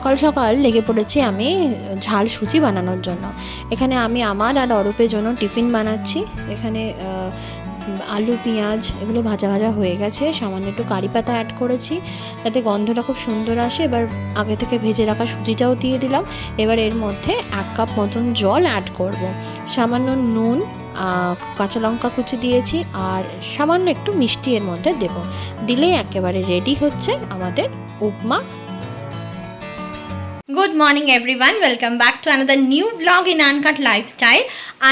সকাল সকাল লেগে পড়েছি আমি ঝাল সুজি বানানোর জন্য। এখানে আমি আমার আর অরূপের জন্য টিফিন বানাচ্ছি। এখানে আলু, পেঁয়াজ এগুলো ভাজা ভাজা হয়ে গেছে। সামান্য একটু কারি পাতা অ্যাড করেছি। যাতে গন্ধটা খুব সুন্দর আসে। এবার আগে থেকে ভেজে রাখা সুজিটাও দিয়ে দিলাম। এবার এর মধ্যে এক কাপ মতন জল অ্যাড করব। সামান্য নুন কাঁচা লঙ্কা কুচি দিয়েছি আর সামান্য একটু মিষ্টি এর মধ্যে দেব। দিলেই একেবারে রেডি হচ্ছে আমাদের upma good morning everyone welcome back to another new vlog in uncut lifestyle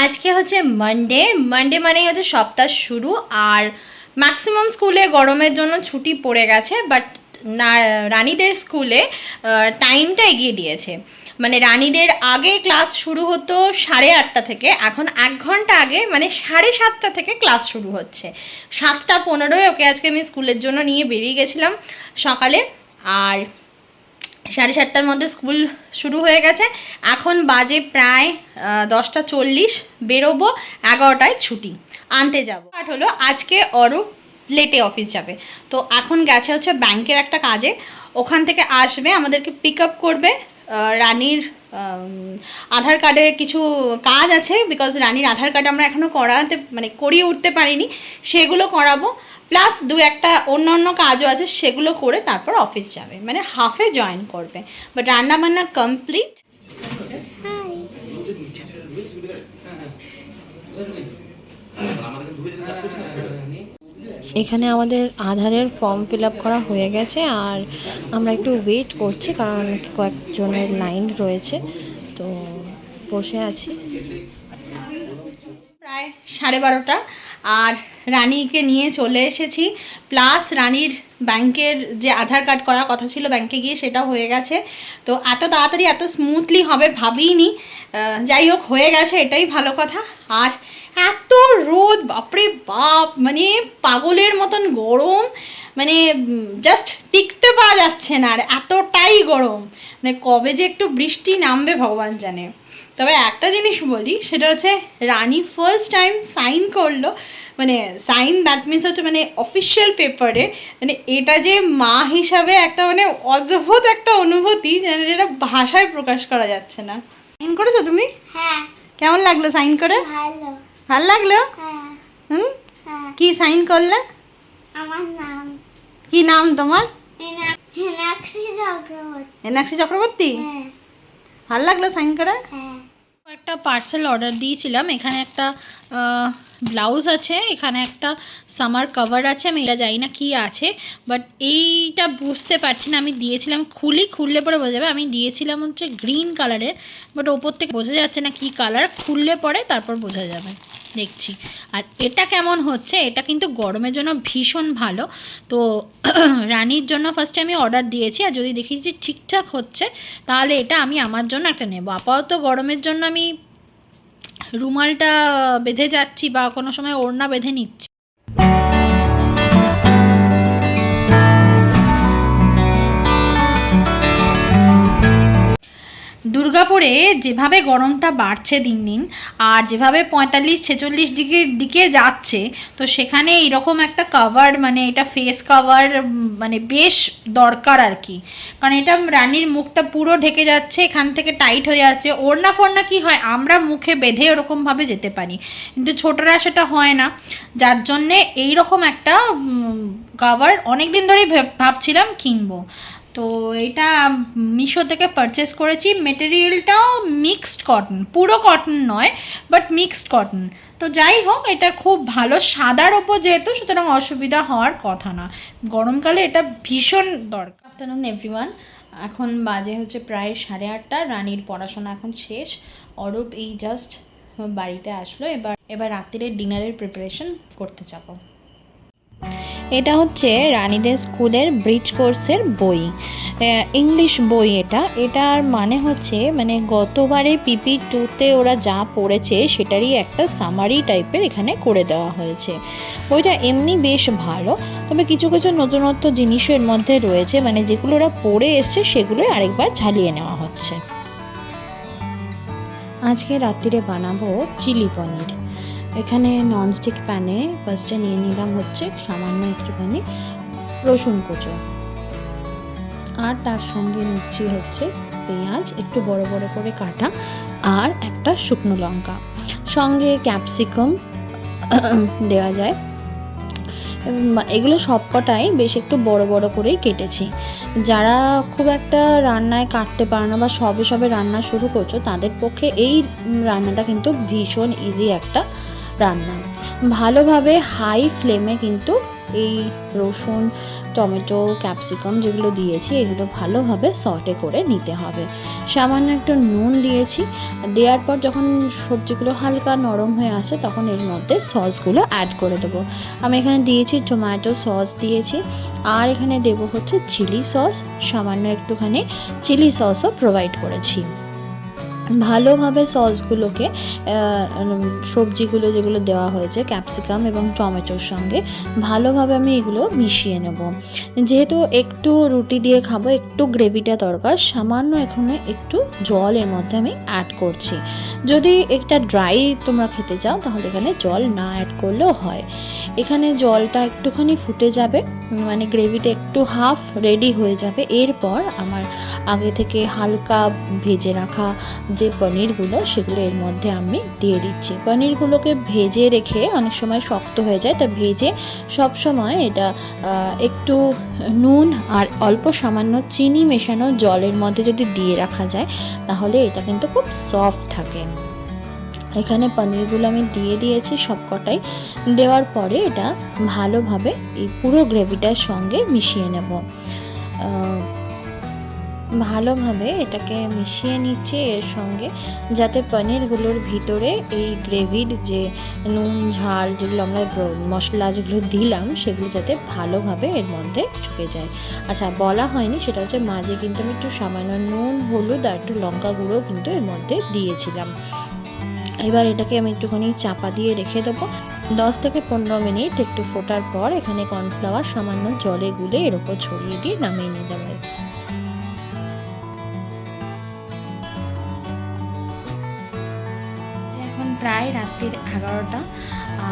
আজকে হচ্ছে মানডে মানডে মানেই হচ্ছে সপ্তাহ শুরু। আর ম্যাক্সিমাম স্কুলে গরমের জন্য ছুটি পড়ে গেছে বাট না, রানীদের স্কুলে টাইমটা এগিয়ে দিয়েছে। মানে রানীদের আগে ক্লাস শুরু হতো সাড়ে আটটা থেকে। এখন এক ঘণ্টা আগে মানে সাড়ে সাতটা থেকে ক্লাস শুরু হচ্ছে। সাতটা পনেরোয় ওকে আজকে আমি স্কুলের জন্য নিয়ে বেরিয়ে গেছিলাম সকালে। আর সাড়ে সাতটার মধ্যে স্কুল শুরু হয়ে গেছে। এখন বাজে প্রায় দশটা চল্লিশ। বেরোবো এগারোটায় ছুটি। আনতে যাব। আর হলো, আজকে অরূপ লেটে অফিস যাবে। তো এখন গেছে হচ্ছে ব্যাংকের একটা কাজে। ওখান থেকে আসবে, আমাদেরকে পিক আপ করবে। রানীর আধার কার্ডের কিছু কাজ আছে বিকজ রানীর আধার কার্ড আমরা এখনও করাতে মানে করিয়ে উঠতে পারিনি। সেগুলো করাবো। প্লাস দু একটা অন্য অন্য কাজও আছে সেগুলো করে তারপর অফিস যাবে। মানে হাফে জয়েন করবে। বাট রান্না বান্না কমপ্লিট এখানে আমাদের আধারের ফর্ম ফিল আপ করা হয়ে গেছে আর আমরা একটু ওয়েট করছি কারণ কয়েকজনের লাইন রয়েছে। তো বসে আছি। প্রায় সাড়ে বারোটা আর রানীকে নিয়ে চলে এসেছি। প্লাস রানীর ব্যাংকের যে আধার কার্ড করার কথা ছিল ব্যাংকে গিয়ে সেটা হয়ে গেছে। তো এত তাড়াতাড়ি, এত স্মুথলি হবে ভাবিনি। যাই হোক, হয়ে গেছে, এটাই ভালো কথা। আর এত রোদ, বাপরে বাপ! মানে পাগলের মতন গরম। মানে জাস্ট টিকতে পারা যাচ্ছে না। আর এতটাই গরম। মানে কবে যে একটু বৃষ্টি নামবে ভগবান জানে। তবে একটা জিনিস বলি সেটা হচ্ছে রানী ফার্স্ট টাইম সাইন করল মানে সাইন দ্যাট মিনস হচ্ছে মানে অফিসিয়াল পেপারে মানে এটা যে মা হিসাবে একটা মানে অদ্ভুত একটা অনুভূতি যেটা ভাষায় প্রকাশ করা যাচ্ছে না। সাইন করেছ তুমি? হ্যাঁ। কেমন লাগল সাইন করে? ভালো। ভালো লাগল? হ্যাঁ। হুম? হ্যাঁ। কি সাইন করলে? আমার নাম। কি নাম তোমার? হেনা- হেনাক্ষী চক্রবর্তী। এনাক্ষী চক্রবর্তী? হ্যাঁ। ভালো লাগল সাইন করে? হ্যাঁ। একটা পার্সেল অর্ডার দিয়েছিলাম। এখানে একটা ব্লাউজ আছে, এখানে একটা সামার কভার আছে, আমি এটা জানি না কি আছে বাট এইটা বুঝতে পারছি না, আমি দিয়েছিলাম খুলি, খুললে পরে বোঝা যাবে, আমি দিয়েছিলাম হচ্ছে গ্রিন কালারের বাট ওপর থেকে বোঝা যাচ্ছে না কি কালার খুললে পরে তারপর বোঝা যাবে, দেখছি। আর এটা কেমন হচ্ছে, এটা কিন্তু গরমের জন্য ভীষণ ভালো, তো রানীর জন্য ফার্স্টে আমি অর্ডার দিয়েছি, আর যদি দেখি যে ঠিকঠাক হচ্ছে, তাহলে এটা আমি আমার জন্য একটা নেব। আপাতত গরমের জন্য আমি রুমালটা বেঁধে যাচ্ছি বা কোনো সময় ওড়না বেঁধে নিচ্ছি। দুর্গাপুরে যেভাবে গরমটা বাড়ছে দিন দিন আর যেভাবে পঁয়তাল্লিশ, ছেচল্লিশ ডিগ্রির দিকে যাচ্ছে, তো সেখানে এইরকম একটা কাভার মানে এটা ফেস কভার মানে বেশ দরকার আর কি। কারণ এটা রানীর মুখটা পুরো ঢেকে যাচ্ছে, এখান থেকে টাইট হয়ে যাচ্ছে। ওড়না ফোড়না কি হয়, আমরা মুখে বেঁধে ওরকমভাবে যেতে পারি। কিন্তু ছোটরা সেটা হয় না। যার জন্যে এইরকম একটা কাভার অনেক দিন ধরেই ভেব- ভাবছিলাম কিনবো। তো এটা মিশো থেকে পারচেস করেছি। মেটেরিয়ালটাও মিক্সড কটন পুরো কটন নয় বাট মিক্সড কটন তো যাই হোক, এটা খুব ভালো, সাদার ওপর যেহেতু, সুতরাং অসুবিধা হওয়ার কথা না। গরমকালে এটা ভীষণ দরকার। আফটারনুন এভরিওয়ান এখন বাজে হচ্ছে প্রায় সাড়ে আটটা, রানীর পড়াশোনা এখন শেষ। অরূপ এই জাস্ট বাড়িতে আসলো, এবার এবার রাত্রিরের ডিনারের প্রিপারেশন করতে যাব। এটা হচ্ছে রানীদের স্কুলের ব্রিজ কোর্সের বই। ইংলিশ বই এটা। এটার মানে হচ্ছে মানে গতবারে পিপি টুতে ওরা যা পড়েছে সেটারই একটা সামারি টাইপের এখানে করে দেওয়া হয়েছে। বইটা এমনি বেশ ভালো, তবে কিছু কিছু নতুনত্ব জিনিসও এর মধ্যে রয়েছে মানে যেগুলো ওরা পড়ে এসছে সেগুলোই আরেকবার ঝালিয়ে নেওয়া হচ্ছে। আজকে রাত্রিরে বানাবো চিলি পনির। এখানে ননস্টিক প্যানে ফার্স্টে নিয়ে নিলাম হচ্ছে সামান্য একটুখানি রসুন কুচো। আর তার সঙ্গে নিচ্ছি হচ্ছে পেঁয়াজ, একটু বড় বড় করে কাটা, আর একটা শুকনো লঙ্কা। সঙ্গে ক্যাপসিকাম দেওয়া যায়। এগুলো সবকটাই বেশ একটু বড় বড় করেই কেটেছি। যারা খুব একটা রান্নায় কাটতে পারে না বা সবে সবে রান্না শুরু করছ, তাদের পক্ষে এই রান্নাটা কিন্তু ভীষণ ইজি একটা রান্না। ভালোভাবে হাই ফ্লেমে কিন্তু এই রসুন, টমেটো ক্যাপসিকাম যেগুলো দিয়েছি, এগুলো ভালোভাবে সটে করে নিতে হবে। সামান্য একটু নুন দিয়েছি, দেওয়ার পর যখন সবজিগুলো হালকা নরম হয়ে আসে, তখন এর মধ্যে সসগুলো অ্যাড করে দেবো। আমি এখানে দিয়েছি টমেটো সস দিয়েছি, আর এখানে দেবো হচ্ছে চিলি সস সামান্য একটুখানি চিলি সসও প্রোভাইড করেছি। ভালোভাবে সসগুলোকে সবজিগুলো যেগুলো দেওয়া হয়েছে, ক্যাপসিকাম এবং টমেটোর সঙ্গে ভালোভাবে আমি এগুলো মিশিয়ে নেব। যেহেতু একটু রুটি দিয়ে খাব, একটু গ্রেভিটা দরকার, সামান্য এখানে একটু জল এর মধ্যে আমি অ্যাড করছি। যদি একটা ড্রাই তোমরা খেতে চাও, তাহলে এখানে জল না অ্যাড করলেও হয়। এখানে জলটা একটুখানি ফুটে যাবে মানে গ্রেভিটা একটু হাফ রেডি হয়ে যাবে। এরপর আমার আগে থেকে হালকা ভেজে রাখা যে পনিরগুলো, সেগুলো এর মধ্যে আমি দিয়ে দিচ্ছি। পনিরগুলোকে ভেজে রেখে অনেক সময় শক্ত হয়ে যায়, তা ভেজে সব সময় এটা একটু নুন আর অল্প সামান্য চিনি মেশানো জলের মধ্যে যদি দিয়ে রাখা যায়, তাহলে এটা কিন্তু খুব সফট থাকে। এখানে পনিরগুলো আমি দিয়ে দিয়েছি সবকটাই। দেওয়ার পরে এটা ভালোভাবে এই পুরো গ্রেভিটার সঙ্গে মিশিয়ে নেব। ভালোভাবে এটাকে মিশিয়ে নিচ্ছি এর সঙ্গে, যাতে পনিরগুলোর ভিতরে এই গ্রেভির যে নুন, ঝাল যেগুলো আমরা মশলা যেগুলো দিলাম, সেগুলো যাতে ভালোভাবে এর মধ্যে ঢুকে যায়। আচ্ছা বলা হয়নি, সেটা হচ্ছে মাঝে কিন্তু আমি একটু সামান্য নুন, হলুদ আর একটু লঙ্কা গুঁড়ো কিন্তু এর মধ্যে দিয়েছিলাম। এবার এটাকে আমি একটুখানি চাপা দিয়ে রেখে দেবো। দশ থেকে পনেরো মিনিট একটু ফোটার পর এখানে কর্নফ্লাওয়ার সামান্য জলে গুলে এর ওপর ছড়িয়ে দিয়ে নামিয়ে নিতে হবে প্রায় রাত্রির এগারোটা।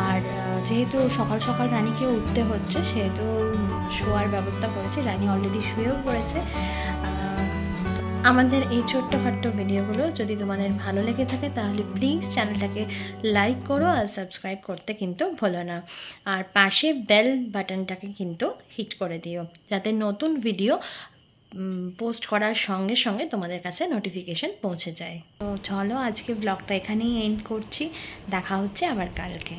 আর যেহেতু সকাল সকাল রানীকে উঠতে হচ্ছে, সেহেতু শোয়ার ব্যবস্থা করেছি। রানী অলরেডি শুয়েও পড়েছে। আমাদের এই ছোট্টখাট্ট ভিডিওগুলো যদি তোমাদের ভালো লেগে থাকে, তাহলে প্লিজ চ্যানেলটাকে লাইক করো আর সাবস্ক্রাইব করতে কিন্তু ভুলো না। আর পাশে বেল বাটনটাকে কিন্তু হিট করে দিও, যাতে নতুন ভিডিও পোস্ট করার সঙ্গে সঙ্গে তোমাদের কাছে নোটিফিকেশন পৌঁছে যায়। তো চলো আজকে ব্লগটা এখানেই এন্ড করছি। দেখা হচ্ছে আবার কালকে।